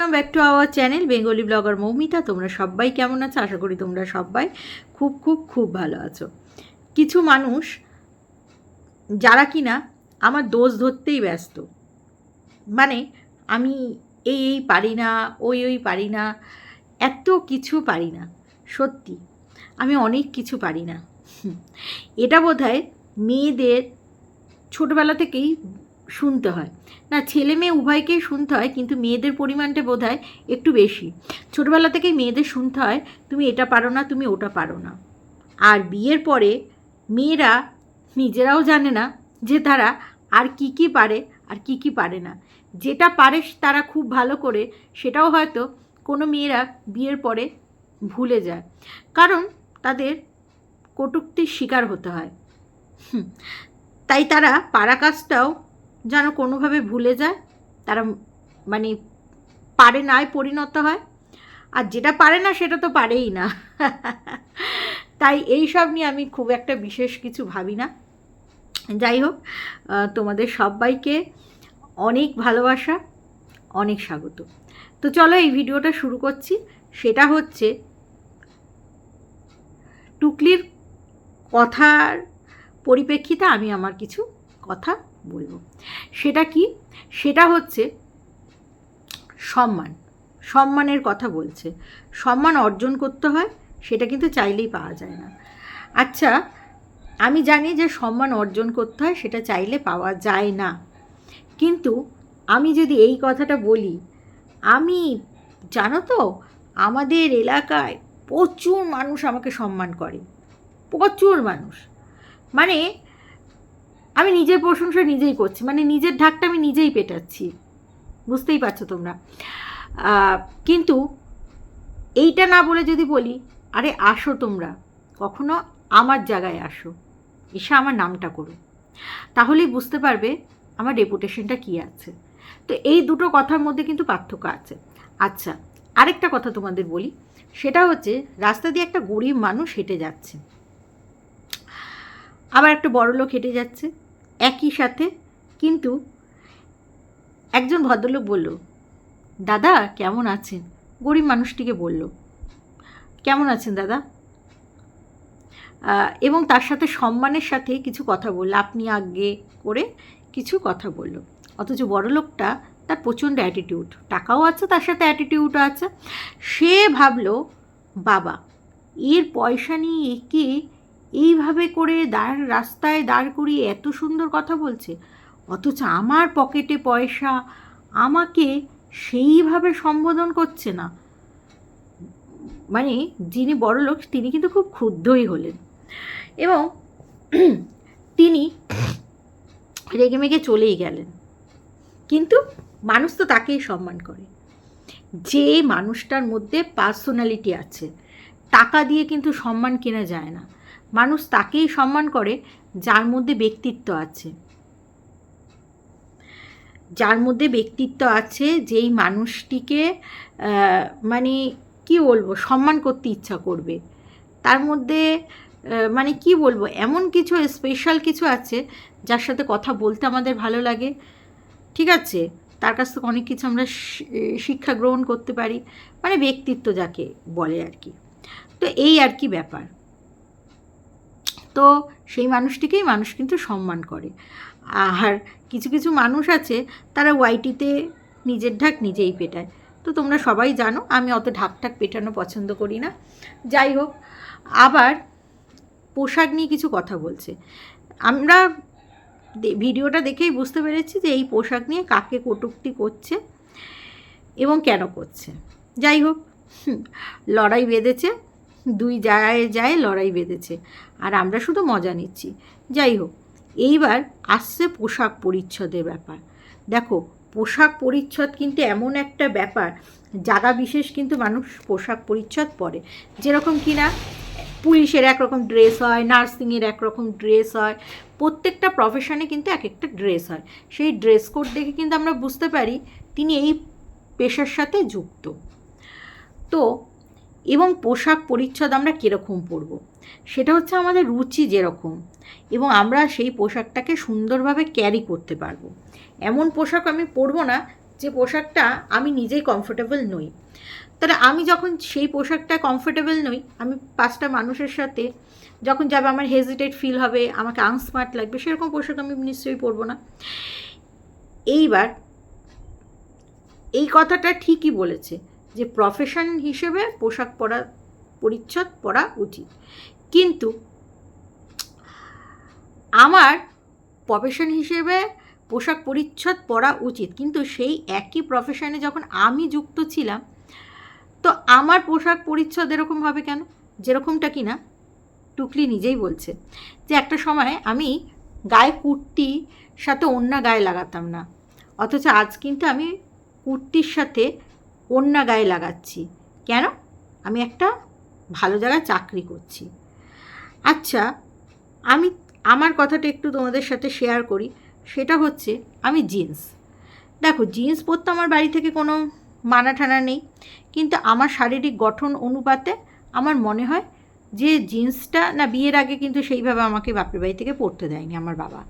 Welcome back to our channel Bengali blogger Moumita তোমরা সবাই কেমন আছো? আশা করি তোমরা সবাই খুব খুব খুব ভালো আছো। কিছু মানুষ, যারা কিনা আমার দোষ ধরতেই ব্যস্ত। মানে আমি এই এই পারি না, ওই ওই পারি না, এত কিছু পারি না। সত্যি, আমি অনেক কিছু পারি না। এটা বোধ হয় মেয়েদের ছোটোবেলা থেকেই শুনতে হয়। না, ছেলে মেয়ে উভয়কেই শুনতে হয়, কিন্তু মেয়েদের পরিমাণটা বোধ একটু বেশি। ছোটোবেলা থেকেই মেয়েদের শুনতে হয়, তুমি এটা পারো না, তুমি ওটা পারো না। আর বিয়ের পরে মেয়েরা নিজেরাও জানে না যে তারা আর কি কি পারে, আর কি কি পারে না। যেটা পারে তারা খুব ভালো করে, সেটাও হয়তো কোনো মেয়েরা বিয়ের পরে ভুলে যায়। কারণ তাদের কটূক্তির শিকার হতে হয়। তাই তারা পাড়া কাজটাও যেন কোনোভাবে ভুলে যায়, তারা মানে পারে নাই পরিণত হয়। আর যেটা পারে না, সেটা তো পারেই না। তাই এই সব নিয়ে আমি খুব একটা বিশেষ কিছু ভাবি না। যাই হোক তোমাদের সবাইকে অনেক ভালোবাসা, অনেক স্বাগত। তো চলো এই ভিডিওটা শুরু করছি। সেটা হচ্ছে টুকলির কথার পরিপ্রেক্ষিতে আমি আমার কিছু কথা বলব। সেটা কি? সেটা হচ্ছে সম্মান। সম্মানের কথা বলছে। সম্মান অর্জন করতে হয়, সেটা কিন্তু চাইলেই পাওয়া যায় না। আচ্ছা আমি জানি যে সম্মান অর্জন করতে হয়, সেটা চাইলে পাওয়া যায় না। কিন্তু আমি যদি এই কথাটা বলি, আমি, জানো তো, আমাদের এলাকায় প্রচুর মানুষ আমাকে সম্মান করে। প্রচুর মানুষ। মানে আমি নিজের প্রশংসা নিজেই করছি মানে নিজের ঢাকটা আমি নিজেই পেটাচ্ছি। বুঝতেই পারছ তোমরা। কিন্তু এইটা না বলে যদি বলি, আরে আসো তোমরা, কখনো আমার জায়গায় আসো, এসে আমার নামটা করো। তাহলেই বুঝতে পারবে আমার রেপুটেশনটা কী আছে। তো এই দুটো কথার মধ্যে কিন্তু পার্থক্য আছে। আচ্ছা আরেকটা কথা তোমাদের বলি, সেটা হচ্ছে রাস্তা দিয়ে একটা গরিব মানুষ হেঁটে যাচ্ছে। আবার একটা বড় লোক হেঁটে যাচ্ছে। একই সাথে। কিন্তু একজন ভদ্রলোক বলল, দাদা, কেমন আছেন? গরিব মানুষটিকে বলল, কেমন আছেন দাদা? এবং তার সাথে সম্মানের সাথে কিছু কথা বলল, আপনি আগে করে কিছু কথা বলল। অথচ বড় লোকটা তার প্রচণ্ড অ্যাটিটিউড টাকাও আছে, তার সাথে অ্যাটিটিউডও আছে। সে ভাবলো, বাবা, এর পয়সা নিয়ে একে এইভাবে করে দাঁড়, রাস্তায় দাঁড় করিয়ে এত সুন্দর কথা বলছে। অথচ আমার পকেটে পয়সা, আমাকে সেইভাবে সম্বোধন করছে না। মানে যিনি বড় লোক, তিনি কিন্তু খুব ক্ষুব্ধই হলেন। এবং তিনি রেগে মেগে চলেই গেলেন। কিন্তু মানুষ তো তাকেই সম্মান করে। যে মানুষটার মধ্যে পার্সোনালিটি আছে, টাকা দিয়ে কিন্তু সম্মান কেনা যায় না। মানুষ তাকেই সম্মান করে যার মধ্যে ব্যক্তিত্ব আছে। যার মধ্যে ব্যক্তিত্ব আছে যেই মানুষটিকে মানে কি বলব, সম্মান করতে ইচ্ছা করবে। তার মধ্যে মানে কি বলব, এমন কিছু স্পেশাল কিছু আছে যার সাথে কথা বলতে আমাদের ভালো লাগে। ঠিক আছে? তার কাছ থেকে অনেক কিছু আমরা শিক্ষা গ্রহণ করতে পারি। মানে ব্যক্তিত্ব যাকে বলে আর কি। তো এই আর কি ব্যাপার। তো সেই মানুষটিকেই মানুষ কিন্তু সম্মান করে। আর কিছু কিছু মানুষ আছে, তারা ওয়াইটিতে নিজের ঢাক নিজেই পেটায়। তো তোমরা সবাই জানো, আমি অত ঢাক ঢাক পেটানো পছন্দ করি না। যাই হোক, আবার পোশাক নিয়ে কিছু কথা বলছে। আমরা ভিডিওটা দেখেই বুঝতে পেরেছি যে এই পোশাক নিয়ে কাকে কটূক্তি করছে এবং কেন করছে। যাই হোক লড়াই বেঁধেছে। দুই যায় যায় লড়াই বেঁধেছে। আর আমরা শুধু মজা নিচ্ছি। যাই হোক, এইবার আসছে পোশাক পরিচ্ছদের ব্যাপার। দেখো, পোশাক পরিচ্ছদ কিন্তু এমন একটা ব্যাপার, জায়গা বিশেষ কিন্তু মানুষ পোশাক পরিচ্ছদ পরে। যেরকম কিনা পুলিশের একরকম ড্রেস হয়, নার্সিংয়ের একরকম ড্রেস হয়, প্রত্যেকটা প্রফেশনে কিন্তু এক একটা ড্রেস হয়। সেই ড্রেস কোড দেখে কিন্তু আমরা বুঝতে পারি, তিনি এই পেশার সাথে যুক্ত। তো এবং পোশাক পরিচ্ছদ আমরা কীরকম পরব? সেটা হচ্ছে আমাদের রুচি যেরকম এবং আমরা সেই পোশাকটাকে সুন্দরভাবে ক্যারি করতে পারব। এমন পোশাক আমি পরবো না যে পোশাকটা আমি নিজেই কমফোর্টেবল নই। তাহলে আমি যখন সেই পোশাকটা কমফোর্টেবল নই, আমি পাঁচটা মানুষের সাথে যখন যাবে আমার হেজিটেট ফিল হবে, আমাকে আনস্মার্ট লাগবে, সেরকম পোশাক আমি নিশ্চয়ই পরবো না। এইবার এই কথাটা ঠিকই বলেছে। যে প্রফেশন হিসেবে পোশাক পরা, পরিচ্ছদ পরা উচিত। কিন্তু আমার প্রফেশন হিসেবে পোশাক পরিচ্ছদ পরা উচিত। কিন্তু সেই একই প্রফেশনে যখন আমি যুক্ত ছিলাম, তো আমার পোশাক পরিচ্ছদ এরকম হবে কেন? যেরকমটা কি না টুকলি নিজেই বলছে। যে একটা সময় আমি গায়ে কুর্তি, সাথে অন্য গায়ে লাগাতাম না। অথচ আজ কিন্তু আমি কুর্তির সাথে ওন্না গায়ে লাগাচ্ছি। কেন? আমি একটা ভালো জায়গায় চাকরি করছি। আচ্ছা আমি, আমার কথাটা একটু তোমাদের সাথে শেয়ার করি। সেটা হচ্ছে, আমি জিন্স দেখো জিন্স পরতে আমার বাড়ি থেকে কোনো মানা ঠানা নেই। কিন্তু আমার শারীরিক গঠন অনুপাতে আমার মনে হয় যে জিন্সটা না, বিয়ের আগে কিন্তু সেইভাবে আমাকে বাপের বাড়ি থেকে পরতে দেয়নি আমার বাবা।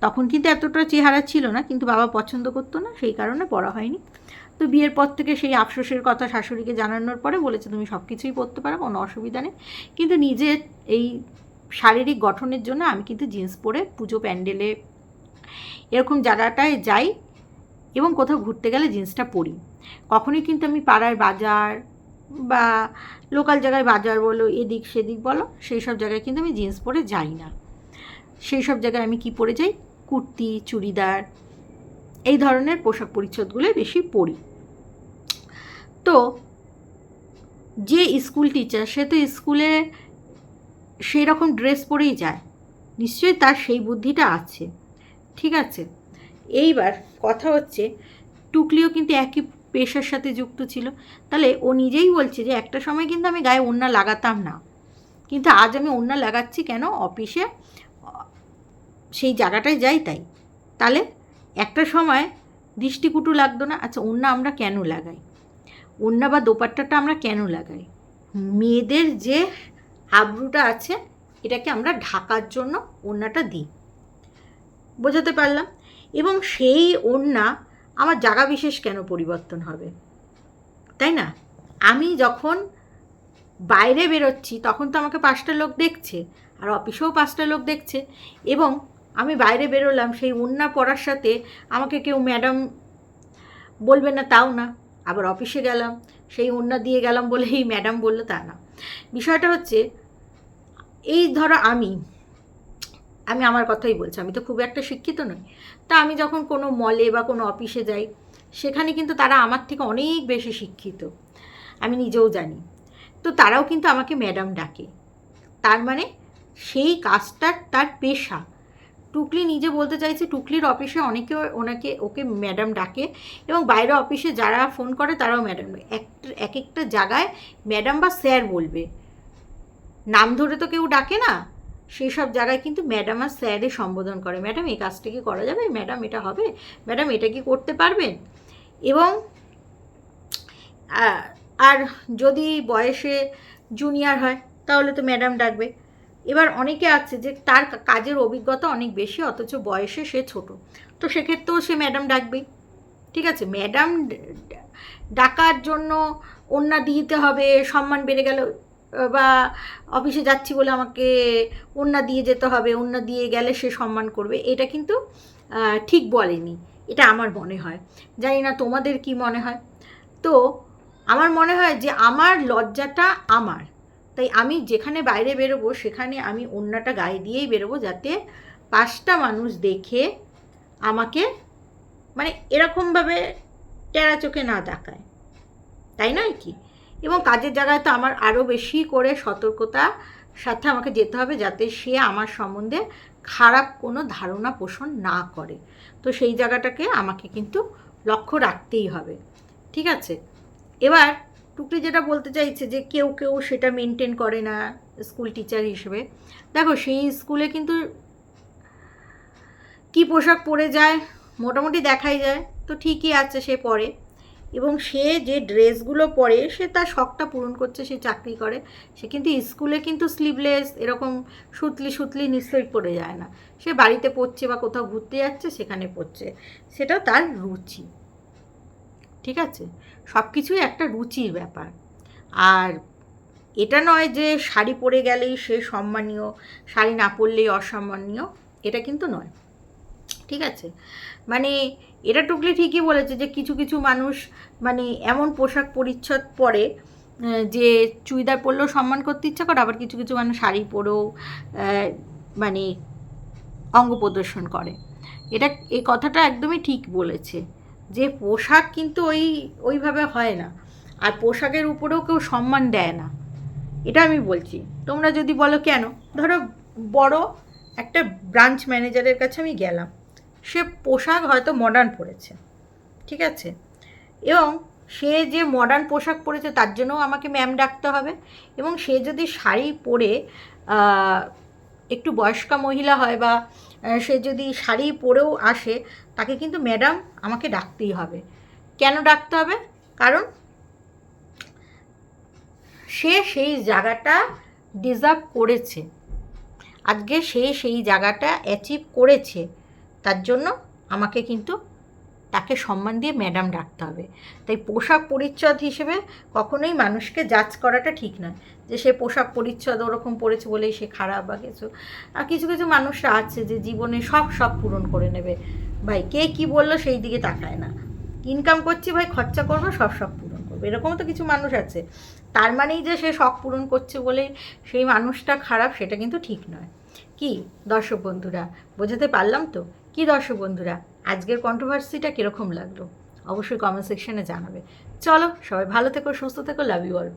তখন কিন্তু এতটা চেহারা ছিল না, কিন্তু বাবা পছন্দ করতো না, সেই কারণে পরা হয়নি। তো বিয়ের পর থেকে সেই আফসোসের কথা শাশুড়িকে জানানোর পরে বলেছে, তুমি সব কিছুই পরতে পারো, কোনো অসুবিধা নেই। কিন্তু নিজের এই শারীরিক গঠনের জন্য আমি কিন্তু জিন্স পরে পুজো প্যান্ডেলে এরকম জায়গাটায় যাই এবং কোথাও ঘুরতে গেলে জিন্সটা পরি। কখনোই কিন্তু আমি পাড়ার বাজার বা লোকাল জায়গায় বাজার বলো, এদিক সেদিক বলো, সেই সব জায়গায় কিন্তু আমি জিন্স পরে যাই না। সেই সব জায়গায় আমি কি পরে যাই? কুর্তি, চুড়িদার এই ধরনের পোশাক পরিচ্ছদগুলো বেশি পরি। তো যে স্কুল টিচার সে তো স্কুলে সেই রকম ড্রেস পরেই যায়। নিশ্চয়ই তার সেই বুদ্ধিটা আছে। ঠিক আছে? এইবার কথা হচ্ছে, টুকলিও কিন্তু একই পেশার সাথে যুক্ত ছিল। তাহলে ও নিজেই বলছে যে, একটা সময় কিন্তু আমি গায়ে ওড়না লাগাতাম না। কিন্তু আজ আমি ওড়না লাগাচ্ছি কেন? অফিসে, সেই জায়গাটায় যাই তাই। তাহলে একটা সময় দৃষ্টিকুটু লাগতো না আচ্ছা ওড়না আমরা কেন লাগাই? ওড়না বা দোপাট্টাটা আমরা কেন লাগাই? মেয়েদের যে হাবরুটা আছে, এটাকে আমরা ঢাকার জন্য ওড়নাটা দিই। বোঝাতে পারলাম? এবং সেই ওড়না আমার জায়গা বিশেষ কেন পরিবর্তন হবে? তাই না? আমি যখন বাইরে বেরোচ্ছি, তখন তো আমাকে পাঁচটা লোক দেখছে, আর অফিসেও পাঁচটা লোক দেখছে, এবং আমি বাইরে বেরোলাম, সেই উন্না পড়ার সাথে আমাকে কেউ ম্যাডাম বলবে না, তাও না। আবার অফিসে গেলাম, সেই উন্না দিয়ে গেলাম বলে এই ম্যাডাম বলল, তা না। বিষয়টা হচ্ছে, এই ধরো আমি আমি আমার কথাই বলছি, আমি তো খুব একটা শিক্ষিত নই। তা আমি যখন কোনো মলে বা কোনো অফিসে যাই, সেখানে কিন্তু তারা আমার থেকে অনেক বেশি শিক্ষিত। আমি নিজেও জানি। তো তারাও কিন্তু আমাকে ম্যাডাম ডাকে। তার মানে সেই কাজটা তার পেশা। টুকলি নিজে বলতে চাইছে, টুকলির অফিসে অনেকে ওনাকে, ওকে ম্যাডাম ডাকে এবং বাইরে অফিসে যারা ফোন করে তারাও ম্যাডাম এক এক একটা জায়গায় ম্যাডাম বা স্যার বলবে। নাম ধরে তো কেউ ডাকে না। সেই সব জায়গায় কিন্তু ম্যাডাম আর স্যারে সম্বোধন করে। ম্যাডাম এই কাজটা কি করা যাবে? ম্যাডাম এটা হবে? ম্যাডাম এটা কি করতে পারবেন এবং আর যদি বয়সে জুনিয়র হয়, তাহলে তো ম্যাডাম ডাকবে। এবার অনেকে আছে যে তার কাজের অভিজ্ঞতা অনেক বেশি, অথচ বয়সে সে ছোট। তো সেক্ষেত্রেও সে ম্যাডাম ডাকবেই ঠিক আছে? ম্যাডাম ডাকার জন্য অন্যা দিতে হবে, সম্মান বেড়ে গেল বা অফিসে যাচ্ছি বলে আমাকে অন্য দিয়ে যেতে হবে অন্য দিয়ে গেলে সে সম্মান করবে। এটা কিন্তু ঠিক বলেনি। এটা আমার মনে হয়। জানি না তোমাদের কি মনে হয়। তো আমার মনে হয় যে আমার লজ্জাটা আমার। তাই আমি যেখানে বাইরে বেরোবো, সেখানে আমি অন্যটা গায়ে দিয়েই বেরোবো যাতে পাঁচটা মানুষ দেখে আমাকে মানে এরকমভাবে টেরা চোখে না দেখায় তাই নয় কি? এবং কাজের জায়গায় তো আমার আরও বেশি করে সতর্কতা সাথে আমাকে যেতে হবে যাতে সে আমার সম্বন্ধে খারাপ কোনো ধারণা পোষণ না করে। তো সেই জায়গাটাকে আমাকে কিন্তু লক্ষ্য রাখতেই হবে। ঠিক আছে? এবার টুকরি যেটা বলতে চাইছে যে কেউ কেউ সেটা মেনটেন করে না স্কুল টিচার হিসেবে। দেখো সেই স্কুলে কিন্তু কি পোশাক পরে যায়, মোটামুটি দেখাই যায়, তো ঠিকই আছে সে পরে। এবং সে যে ড্রেসগুলো পরে, সে তার শখটা পূরণ করছে, সে চাকরি করে। সে কিন্তু স্কুলে কিন্তু স্লিভলেস এরকম সুতলি সুতলি নিশ্চয়ই পরে যায় না। সে বাড়িতে পড়ছে বা কোথাও ঘুরতে যাচ্ছে, সেখানে পড়ছে। সেটাও তার রুচি। ঠিক আছে? সব কিছুই একটা রুচির ব্যাপার। আর এটা নয় যে শাড়ি পরে গেলেই সে সম্মানীয়, শাড়ি না পরলেই অসম্মানীয়, এটা কিন্তু নয়। ঠিক আছে? মানে এটা টুকলি ঠিকই বলেছে যে কিছু কিছু মানুষ মানে এমন পোশাক পরিচ্ছদ পরে যে চুড়িদার পরলেও সম্মান করতে ইচ্ছা করে, আবার কিছু কিছু মানুষ শাড়ি পরেও মানে অঙ্গ প্রদর্শন করে। এটা এই কথাটা একদমই ঠিক বলেছে। যে পোশাক কিন্তু ওই, ওইভাবে হয় না। আর পোশাকের উপরেও কেউ সম্মান দেয় না। এটা আমি বলছি। তোমরা যদি বলো কেন? ধরো বড় একটা ব্রাঞ্চ ম্যানেজারের কাছে আমি গেলাম। সে পোশাক হয়তো মডার্ন পরেছে। ঠিক আছে? এবং সে যে মডার্ন পোশাক পরেছে তার জন্যও আমাকে ম্যাম ডাকতে হবে। এবং সে যদি শাড়ি পরে একটু বয়স্কা মহিলা হয় বা সে যদি শাড়ি পরেও আসে, তাকে কিন্তু ম্যাডাম আমাকে ডাকতেই হবে। কেন ডাকতে হবে? কারণ সে সেই জায়গাটা ডিজার্ভ করেছে। আজকে সে সেই জায়গাটা অ্যাচিভ করেছে। তার জন্য আমাকে কিন্তু তাকে সম্মান দিয়ে ম্যাডাম ডাকতে হবে। তাই পোশাক পরিচ্ছদ হিসেবে কখনোই মানুষকে জাজ করাটা ঠিক নয় যে সে পোশাক পরিচ্ছদ ওরকম পরেছে বলেই সে খারাপ বা কিছু। আর কিছু কিছু মানুষরা আছে যে জীবনে সব সব পূরণ করে নেবে। ভাই, কে কি বলল সেই দিকে তাকায় না। ইনকাম করছি ভাই, খরচা করব, সব সব পূরণ করব। এরকম তো কিছু মানুষ আছে। তার মানেই যে সে শখ পূরণ করছে বলে সেই মানুষটা খারাপ সেটা কিন্তু ঠিক নয়। কি দর্শক বন্ধুরা, বোঝাতে পারলাম তো? কি দর্শক বন্ধুরা? আজকের কন্ট্রোভার্সিটা কীরকম লাগল? অবশ্যই কমেন্ট সেকশনে জানাবে। চলো, সবাই ভালো থেকো, সুস্থ থেকো লাভ ইউ অল